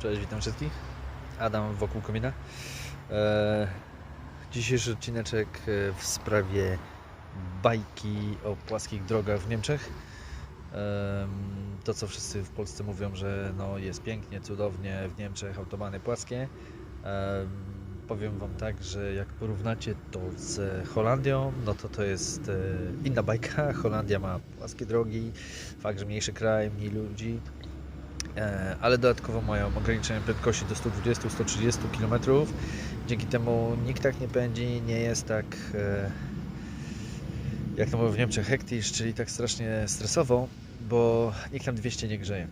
Cześć, witam wszystkich. Adam wokół komina. E, dzisiejszy odcineczek e, w sprawie bajki o płaskich drogach w Niemczech. Em, to, co wszyscy w Polsce mówią, że no, jest pięknie, cudownie w Niemczech, autobany płaskie. Em, powiem Wam tak, że jak porównacie to z Holandią, no to to jest e, inna bajka. Holandia ma płaskie drogi, fakt, że mniejszy kraj, mniej ludzi, ale dodatkowo mają ograniczenie prędkości do 120-130 km. Dzięki temu nikt tak nie pędzi, nie jest tak e, jak to mówią w Niemczech hektisch, czyli tak strasznie stresowo, bo nikt tam 200 nie grzeje.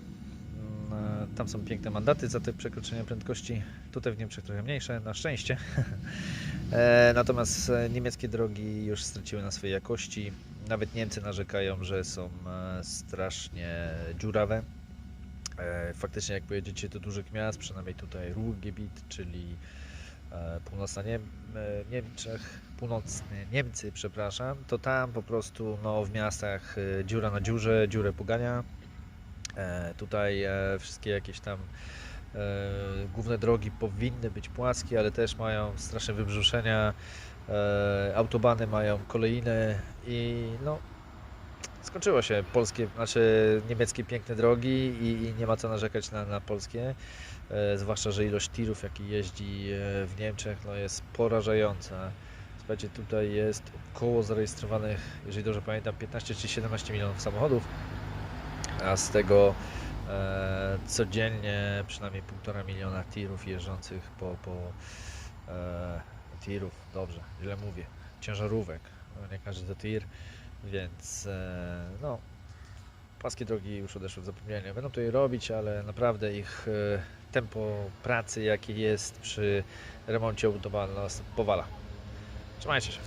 Mm, e, Tam są piękne mandaty za te przekroczenia prędkości. Tutaj w Niemczech trochę mniejsze, na szczęście. E, Natomiast e, niemieckie drogi już straciły na swojej jakości. Nawet Niemcy narzekają, że są e, strasznie dziurawe. E, Faktycznie jak pojedziecie do dużych miast, przynajmniej tutaj Ruhrgebiet, czyli e, północna Niem e, Niemczech, północne Niemcy, przepraszam, to tam po prostu no, w miastach dziura na dziurze, dziurę pogania. Tutaj wszystkie jakieś tam główne drogi powinny być płaskie, ale też mają straszne wybrzuszenia. Autobany mają kolejne i no skończyło się polskie, znaczy niemieckie piękne drogi i, i nie ma co narzekać na, na polskie. E, zwłaszcza, że ilość tirów, jaki jeździ e, w Niemczech, no jest porażająca. Słuchajcie, tutaj jest około zarejestrowanych, jeżeli dobrze pamiętam, 15 czy 17 milionów samochodów, a z tego e, codziennie przynajmniej 1,5 miliona tirów jeżdżących po, po e, tirów, dobrze, źle mówię, ciężarówek, no nie każdy to tir. Więc e, no, płaskie drogi już odeszły w zapomnienie. Będą to je robić, ale naprawdę ich e, tempo pracy, jakie jest przy remoncie autobahn, nas powala. Trzymajcie się.